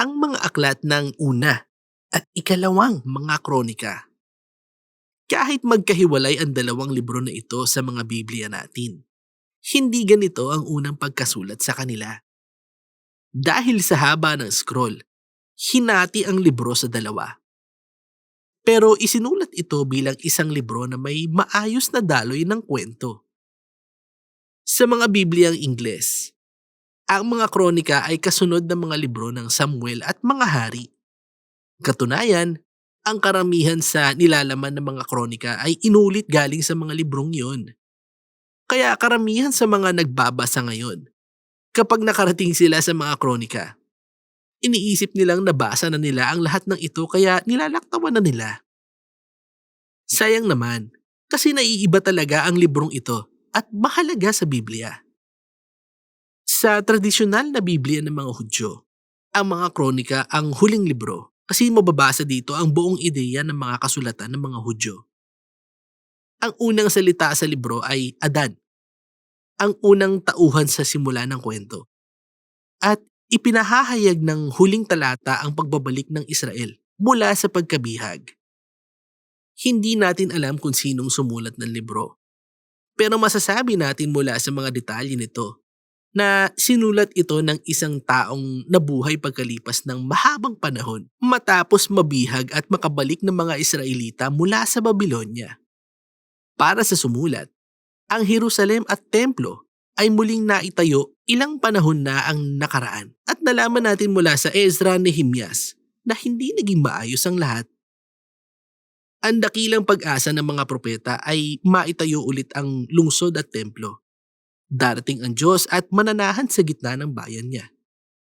ang mga aklat ng una at ikalawang mga kronika. Kahit magkahiwalay ang dalawang libro na ito sa mga Biblia natin, hindi ganito ang unang pagkasulat sa kanila. Dahil sa haba ng scroll, hinati ang libro sa dalawa. Pero isinulat ito bilang isang libro na may maayos na daloy ng kwento. Sa mga Bibliang Ingles, ang mga kronika ay kasunod ng mga libro ng Samuel at mga hari. Katunayan, ang karamihan sa nilalaman ng mga kronika ay inulit galing sa mga librong yon. Kaya karamihan sa mga nagbabasa ngayon, kapag nakarating sila sa mga kronika, iniisip nilang nabasa na nila ang lahat ng ito kaya nilalaktawan na nila. Sayang naman, kasi naiiba talaga ang librong ito at mahalaga sa Biblia. Sa tradisyonal na Biblia ng mga Hudyo, ang mga kronika ang huling libro kasi mababasa dito ang buong ideya ng mga kasulatan ng mga Hudyo. Ang unang salita sa libro ay Adan, ang unang tauhan sa simula ng kwento. At ipinahahayag ng huling talata ang pagbabalik ng Israel mula sa pagkabihag. Hindi natin alam kung sinong sumulat ng libro. Pero masasabi natin mula sa mga detalye nito na sinulat ito ng isang taong nabuhay pagkalipas ng mahabang panahon matapos mabihag at makabalik ng mga Israelita mula sa Babylonia. Para sa sumulat, ang Jerusalem at templo ay muling naitayo ilang panahon na ang nakaraan at nalaman natin mula sa Ezra Nehemias na hindi naging maayos ang lahat. Ang dakilang pag-asa ng mga propeta ay maitayo ulit ang lungsod at templo. Darating ang Diyos at mananahan sa gitna ng bayan niya.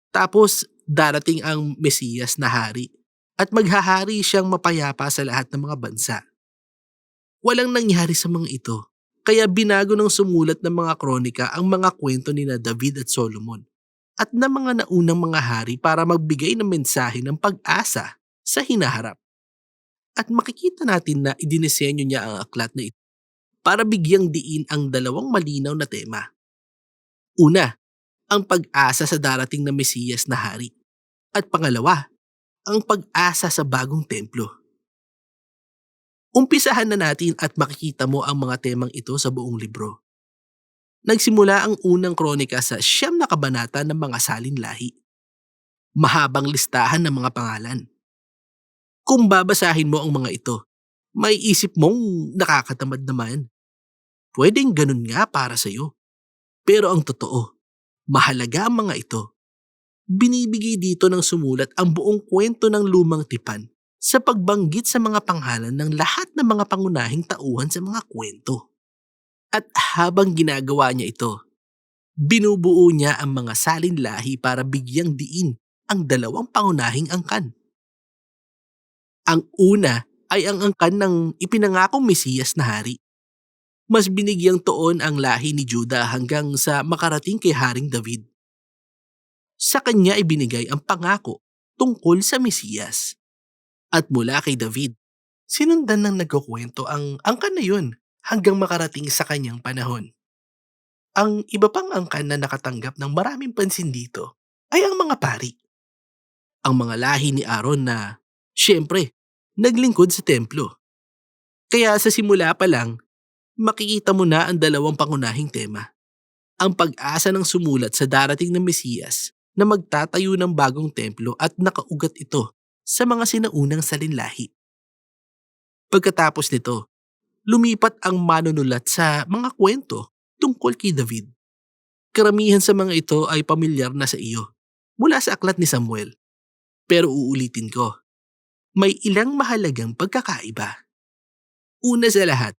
Tapos darating ang Mesiyas na hari at maghahari siyang mapayapa sa lahat ng mga bansa. Walang nangyari sa mga ito kaya binago ng sumulat ng mga kronika ang mga kwento ni na David at Solomon at ng mga naunang mga hari para magbigay ng mensahe ng pag-asa sa hinaharap. At makikita natin na idinisenyo niya ang aklat na ito para bigyang diin ang dalawang malinaw na tema. Una, ang pag-asa sa darating na Mesiyas na hari. At pangalawa, ang pag-asa sa bagong templo. Umpisahan na natin at makikita mo ang mga temang ito sa buong libro. Nagsimula ang unang kronika sa siyam na kabanata ng mga salin lahi. Mahabang listahan ng mga pangalan. Kung babasahin mo ang mga ito, may isip mong nakakatamad naman. Pwedeng ganun nga para sa'yo. Pero ang totoo, mahalaga ang mga ito. Binibigay dito ng sumulat ang buong kwento ng lumang tipan sa pagbanggit sa mga panghalan ng lahat ng mga pangunahing tauhan sa mga kwento. At habang ginagawa niya ito, binubuo niya ang mga salin lahi para bigyang diin ang dalawang pangunahing angkan. Ang una ay ang angkan ng ipinangakong Mesiyas na hari. Mas binigyang toon ang lahi ni Juda hanggang sa makarating kay Haring David. Sa kanya ibinigay ang pangako tungkol sa Mesiyas at mula kay David. Sinundan ng nagkukwento ang angkan na yun hanggang makarating sa kanyang panahon. Ang iba pang angkan na nakatanggap ng maraming pansin dito ay ang mga pari. Ang mga lahi ni Aaron na, syempre, naglingkod sa templo. Kaya sa simula pa lang, makikita mo na ang dalawang pangunahing tema. Ang pag-asa ng sumulat sa darating ng Mesiyas na magtatayo ng bagong templo at nakaugat ito sa mga sinaunang salinlahi. Pagkatapos nito, lumipat ang manunulat sa mga kwento tungkol kay David. Karamihan sa mga ito ay pamilyar na sa iyo mula sa aklat ni Samuel. Pero uulitin ko, may ilang mahalagang pagkakaiba. Una sa lahat,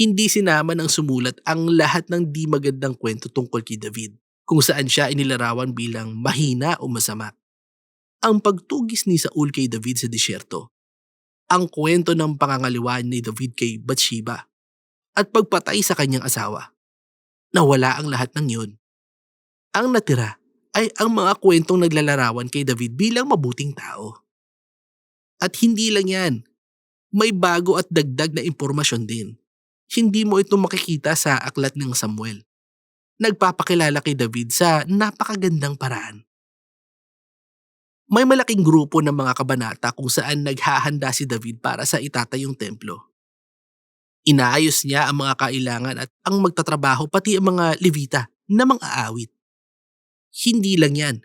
hindi sinama ng sumulat ang lahat ng di magandang kwento tungkol kay David kung saan siya inilarawan bilang mahina o masama ang pagtugis ni Saul kay David sa disyerto, ang kwento ng pangangaliwan ni David kay Bathsheba, at pagpatay sa kanyang asawa. Nawala ang lahat ng yun. Ang natira ay ang mga kwentong naglalarawan kay David bilang mabuting tao. At hindi lang yan, may bago at dagdag na impormasyon din. Hindi mo ito makikita sa aklat ng Samuel. Nagpapakilala kay David sa napakagandang paraan May malaking grupo ng mga kabanata kung saan naghahanda si David para sa itatayong templo. Inaayos niya ang mga kailangan at ang magtatrabaho pati ang mga levita na mga aawit. Hindi lang yan,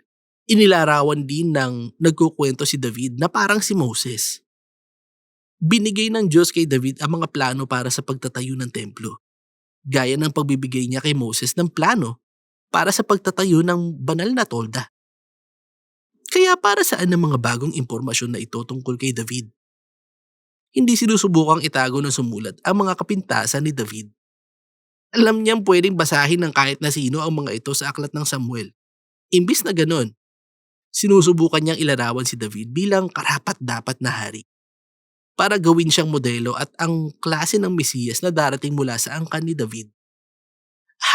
inilarawan din ng nagkukwento si David na parang si Moses. Binigay ng Diyos kay David ang mga plano para sa pagtatayo ng templo. Gaya ng pagbibigay niya kay Moses ng plano para sa pagtatayo ng banal na tolda. Kaya para saan ang mga bagong impormasyon na ito tungkol kay David? Hindi sinusubukang itago ng sumulat ang mga kapintasan ni David. Alam niyang pwedeng basahin ng kahit na sino ang mga ito sa aklat ng Samuel. Imbis na ganon, sinusubukan niyang ilarawan si David bilang karapat-dapat na hari para gawin siyang modelo at ang klase ng Mesiyas na darating mula sa angkan ni David.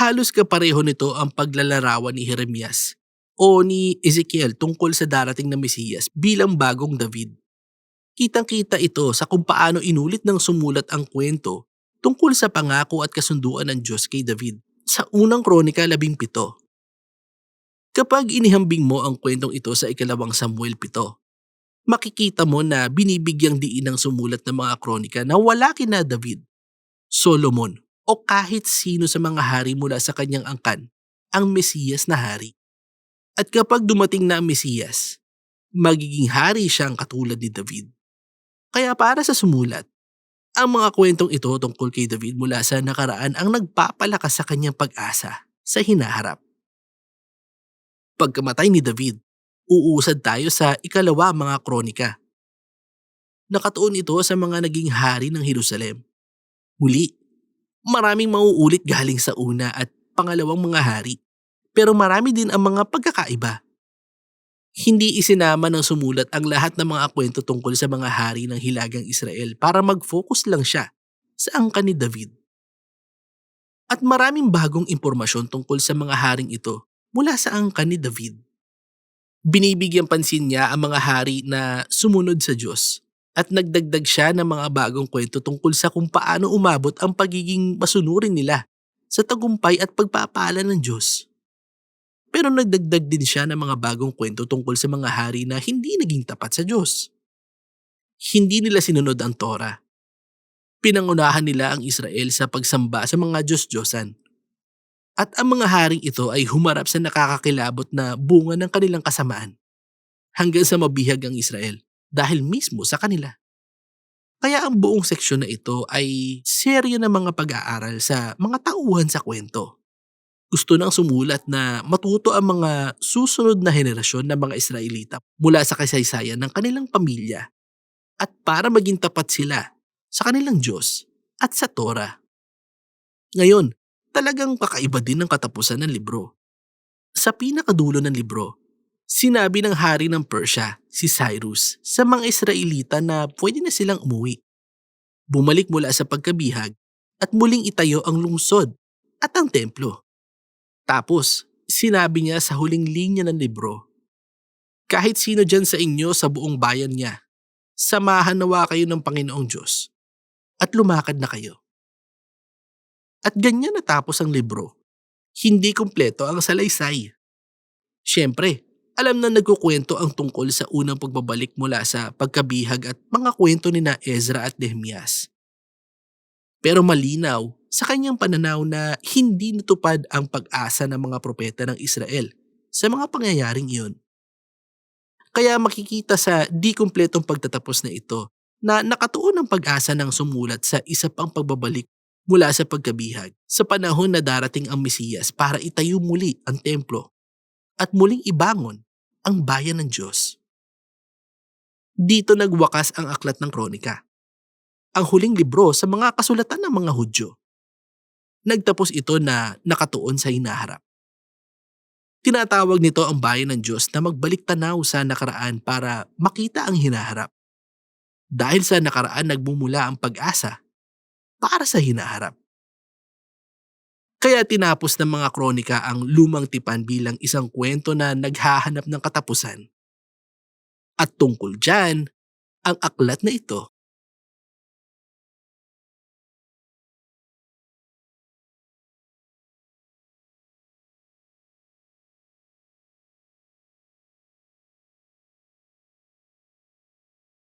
Halos kapareho nito ang paglalarawan ni Jeremias o ni Ezekiel tungkol sa darating na Mesiyas bilang bagong David. Kitang-kita ito sa kung paano inulit ng sumulat ang kwento tungkol sa pangako at kasunduan ng Diyos kay David sa unang kronika 17. Kapag inihambing mo ang kwentong ito sa ikalawang Samuel 7, makikita mo na binibigyang diin ng sumulat ng mga kronika na wala kina David, Solomon o kahit sino sa mga hari mula sa kanyang angkan ang Mesiyas na hari. At kapag dumating na ang Mesiyas, magiging hari siyang katulad ni David. Kaya para sa sumulat, ang mga kwentong ito tungkol kay David mula sa nakaraan ang nagpapalakas sa kanyang pag-asa sa hinaharap. Pagkamatay ni David, uusad tayo sa ikalawa mga kronika. Nakatuon ito sa mga naging hari ng Jerusalem. Muli, maraming mauulit galing sa una at pangalawang mga hari, pero marami din ang mga pagkakaiba. Hindi isinama ng sumulat ang lahat ng mga kwento tungkol sa mga hari ng Hilagang Israel para mag-focus lang siya sa angkan ni David. At maraming bagong impormasyon tungkol sa mga haring ito mula sa angkan ni David. Binibigyan pansin niya ang mga hari na sumunod sa Diyos at nagdagdag siya ng mga bagong kwento tungkol sa kung paano umabot ang pagiging masunurin nila sa tagumpay at pagpapala ng Diyos. Pero nagdagdag din siya ng mga bagong kwento tungkol sa mga hari na hindi naging tapat sa Diyos. Hindi nila sinunod ang Torah. Pinangunahan nila ang Israel sa pagsamba sa mga Diyos-Diyosan. At ang mga haring ito ay humarap sa nakakakilabot na bunga ng kanilang kasamaan hanggang sa mabihag ang Israel dahil mismo sa kanila. Kaya ang buong seksyon na ito ay serye ng mga pag-aaral sa mga tauhan sa kwento gusto nang sumulat na matuto ang mga susunod na henerasyon ng mga Israelita mula sa kasaysayan ng kanilang pamilya at para maging tapat sila sa kanilang Diyos at sa Torah. Ngayon, talagang kakaiba din ang katapusan ng libro. Sa pinakadulo ng libro, sinabi ng hari ng Persia, si Cyrus, sa mga Israelita na pwede na silang umuwi. Bumalik mula sa pagkabihag at muling itayo ang lungsod at ang templo. Tapos, sinabi niya sa huling linya ng libro, Kahit sino dyan sa inyo sa buong bayan niya, samahan nawa kayo ng Panginoong Diyos at lumakad na kayo. At ganyan natapos ang libro. Hindi kumpleto ang salaysay. Siyempre, alam na nagkukwento ang tungkol sa unang pagbabalik mula sa pagkabihag at mga kwento ni na Ezra at Nehemias. Pero malinaw sa kanyang pananaw na hindi natupad ang pag-asa ng mga propeta ng Israel sa mga pangyayaring iyon. Kaya makikita sa di kumpletong pagtatapos na ito na nakatuon ang pag-asa ng sumulat sa isa pang pagbabalik mula sa pagkabihag sa panahon na darating ang Mesiyas para itayo muli ang templo at muling ibangon ang bayan ng Diyos. Dito nagwakas ang aklat ng kronika, ang huling libro sa mga kasulatan ng mga Hudyo nagtapos ito na nakatuon sa hinaharap. Tinatawag nito ang bayan ng Diyos na magbalik tanaw sa nakaraan para makita ang hinaharap. Dahil sa nakaraan nagmumula ang pag-asa para sa hinaharap. Kaya tinapos ng mga kronika ang lumang tipan bilang isang kwento na naghahanap ng katapusan. At tungkol dyan, ang aklat na ito